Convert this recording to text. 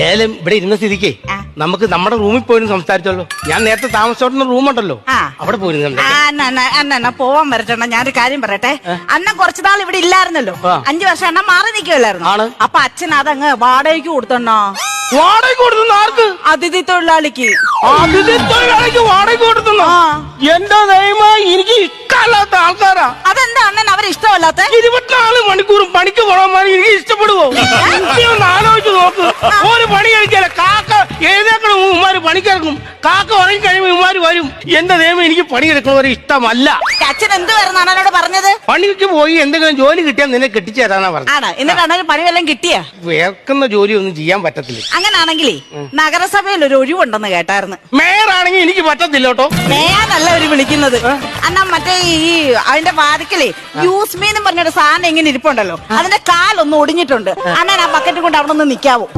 ഏതായാലും ഇവിടെ ഇരുന്ന സ്ഥിതിക്ക് നമുക്ക് നമ്മുടെ റൂമിൽ പോയിരുന്നു സംസാരിച്ചല്ലോ ഞാൻ നേരത്തെ താമസിച്ചോട്ടുന്ന റൂമുണ്ടല്ലോ. അവിടെ പോയിരുന്നു അണ്ണ അണ്ണ അണ്ണ അണ്ണ പോവാൻ വരട്ടെ ഞാനൊരു കാര്യം പറയട്ടെ. അന്ന കുറച്ചു നാൾ ഇവിടെ ഇല്ലായിരുന്നല്ലോ. അഞ്ചു വർഷം അണ്ണൻ മാറി നിൽക്കുമല്ലായിരുന്നു. അപ്പൊ അച്ഛൻ അതങ്ങ് വാടകയ്ക്ക് കൊടുത്തോ വാടക കൊടുത്തുന്ന ആർക്ക്? അതിഥി തൊഴിലാളിക്ക്. അതിഥി തൊഴിലാളിക്ക് വാടക കൊടുത്തുന്നു. എന്റെ ദൈവമ എനിക്ക് ഇഷ്ടമല്ലാത്ത ആൾക്കാരാ. അതെന്താ അണ്ണൻ അവരെ ഇഷ്ടമല്ലാത്ത? ഇരുപത്തിനാല് മണിക്കൂറും പണിക്ക് പോകാൻ എനിക്ക് ഇഷ്ടപ്പെടുവോ? ഒരു പണി കഴിക്കാല കാക്ക എഴുന്നേക്കണം പണിക്കിറക്കും കാക്ക ഉറങ്ങി കഴിയുമ്പോൾ ഇമാര് വരും. എന്റെ ദൈവം എനിക്ക് പണിയെടുക്കുന്നവരെ ഇഷ്ടമല്ല. അച്ഛൻ എന്ത് പറഞ്ഞോട് പറഞ്ഞത്? പണിക്ക് പോയി എന്തെങ്കിലും ജോലി കിട്ടിയാൽ നിന്നെ കെട്ടിച്ചേരാനാ പറഞ്ഞു പറഞ്ഞത്. ആണ്? എന്നിട്ട് അണ്ണന് പണി വല്ലതും കിട്ടിയ? വേർക്കുന്ന ജോലി ഒന്നും ചെയ്യാൻ പറ്റത്തില്ല. അങ്ങനാണെങ്കിലേ നഗരസഭയിൽ ഒരു ഒഴിവുണ്ടെന്ന് കേട്ടായിരുന്നു. മേയറാണെങ്കിൽ എനിക്ക് പറ്റത്തില്ല കേട്ടോ. നേരല്ല അവർ വിളിക്കുന്നത്. അന്നാ മറ്റേ ഈ അതിന്റെ വാതിക്കലേ യൂസ് മീ എന്ന് പറഞ്ഞൊരു സാധനം ഇങ്ങനെ ഇരിപ്പുണ്ടല്ലോ. അതിന്റെ കാലൊന്ന് ഒടിഞ്ഞിട്ടുണ്ട്. അന്നാ ആ ബക്കറ്റ് കൊണ്ട് അവിടെ നിന്ന് നിക്കാവോ.